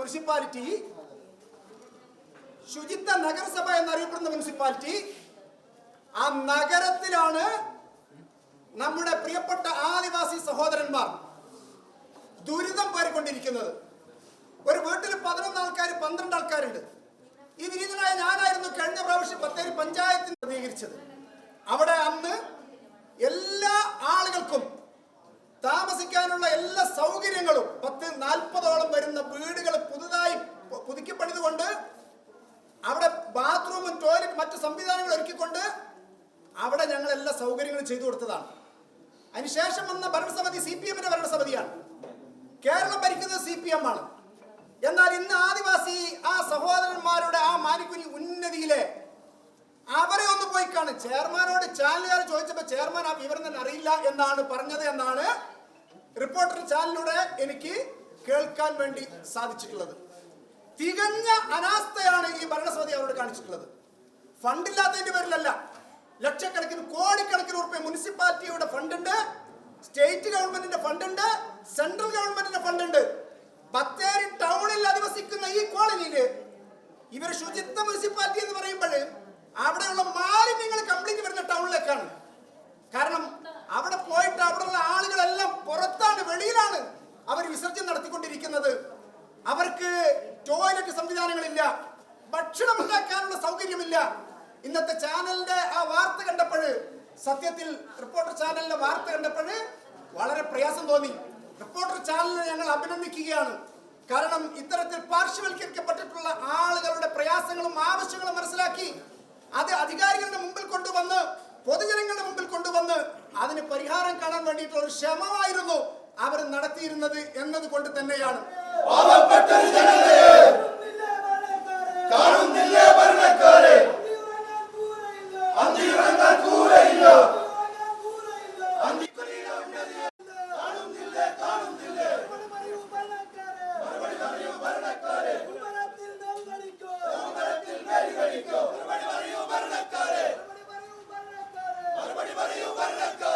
Municipality ശുചിത്വ നഗരസഭ എന്നറിയപ്പെടുന്ന മുനിസിപ്പാലിറ്റി ആ നഗരത്തിലാണ് നമ്മുടെ പ്രിയപ്പെട്ട ആദിവാസി സഹോദരന്മാർ ദുരിതം പേറിക്കൊണ്ടിരിക്കുന്നത്. ഒരു വീട്ടിൽ പതിനൊന്ന് ആൾക്കാർ പന്ത്രണ്ട് ആൾക്കാരുണ്ട്. ഈ വിനീതനായ ഞാനായിരുന്നു കഴിഞ്ഞ പ്രാവശ്യം ബത്തേരി പഞ്ചായത്തിന് പ്രതികരിച്ചത് അവിടെ അന്ന് എല്ലാ ആളുകൾക്കും താമസിക്കാനുള്ള എല്ലാ സൗകര്യങ്ങളും പത്ത് നാൽപ്പതോളം വരുന്ന വീടുകൾ പുതുതായി പുതുക്കി പണിതുകൊണ്ട് അവിടെ ബാത്റൂമും ടോയ്ലറ്റ് മറ്റു സംവിധാനങ്ങൾ ഒരുക്കിക്കൊണ്ട് അവിടെ ഞങ്ങൾ എല്ലാ സൗകര്യങ്ങളും ചെയ്തു കൊടുത്തതാണ്. അതിനുശേഷം വന്ന ഭരണസമിതി സി പി എമ്മിന്റെ ഭരണസമിതിയാണ്. കേരളം ഭരിക്കുന്നത് സി പി എം ആണ്. എന്നാൽ ഇന്ന് ആദിവാസി ആ സഹോദരന്മാരുടെ ആ മാനിക്കുനി ഉന്നതിയിലെ അവരെ ഒന്ന് പോയി കാണും. ചെയർമാനോട് ചാനലുകാർ ചോദിച്ചപ്പോൾ ചെയർമാൻ ആ വിവരം തന്നെ അറിയില്ല എന്നാണ് പറഞ്ഞത് എന്നാണ് റിപ്പോർട്ടർ ചാനലിലൂടെ എനിക്ക് കേൾക്കാൻ വേണ്ടി സാധിച്ചിട്ടുള്ളത്. തികഞ്ഞ അനാസ്ഥയാണ് ഈ ഭരണസമിതി അവരോട് കാണിച്ചിട്ടുള്ളത്. ഫണ്ടില്ലാത്തതിന്റെ പേരിലല്ല. ലക്ഷക്കണക്കിന് കോടിക്കണക്കിന് ഉറപ്പ് മുനിസിപ്പാലിറ്റിയുടെ ഫണ്ടുണ്ട് സ്റ്റേറ്റ് ഗവൺമെന്റിന്റെ ഫണ്ടുണ്ട് സെൻട്രൽ ഗവൺമെന്റിന്റെ ഫണ്ടുണ്ട് ബത്തേരി ടൗണിൽ അധിവസിക്കുന്ന ഈ കോളനിയിൽ ഇവർ ശുചിത്വ മുനിസിപ്പാലിറ്റി എന്ന് പറയുമ്പോൾ അവിടെയുള്ള മാലിന്യങ്ങൾ കംപ്ലീറ്റ് വരുന്ന ടൗണിലേക്കാണ് കാരണം അവിടെ പോയിട്ട് അവിടെയുള്ള ആളുകളെല്ലാം പുറത്താണ് വെളിയിലാണ് അവർ വിസർജ്യം നടത്തിക്കൊണ്ടിരിക്കുന്നത്. അവർക്ക് ടോയ്ലറ്റ് സംവിധാനങ്ങളില്ല ഭക്ഷണം ഉണ്ടാക്കാനുള്ള സൗകര്യമില്ല. ഇന്നത്തെ ചാനലിന്റെ ആ വാർത്ത കണ്ടപ്പോൾ സത്യത്തിൽ റിപ്പോർട്ടർ ചാനലിന്റെ വാർത്ത കണ്ടപ്പോൾ വളരെ പ്രയാസം തോന്നി. റിപ്പോർട്ടർ ചാനലിനെ ഞങ്ങൾ അഭിനന്ദിക്കുകയാണ്. കാരണം ഇത്തരത്തിൽ പാർശ്വവൽക്കരിക്കപ്പെട്ടിട്ടുള്ള ആളുകളുടെ പ്രയാസങ്ങളും ആവശ്യങ്ങളും മനസ്സിലാക്കി പൊതുജനങ്ങളുടെ മുമ്പിൽ കൊണ്ടുവന്ന് അതിന് പരിഹാരം കാണാൻ വേണ്ടിയിട്ടുള്ള ഒരു ശ്രമമായിരുന്നു അവർ നടത്തിയിരുന്നത് എന്നത് കൊണ്ട് തന്നെയാണ്. കാണുന്നില്ലേ ഭരണക്കാരെ. അന്തിയുറങ്ങാൻ കൂരയില്ല. Let them go!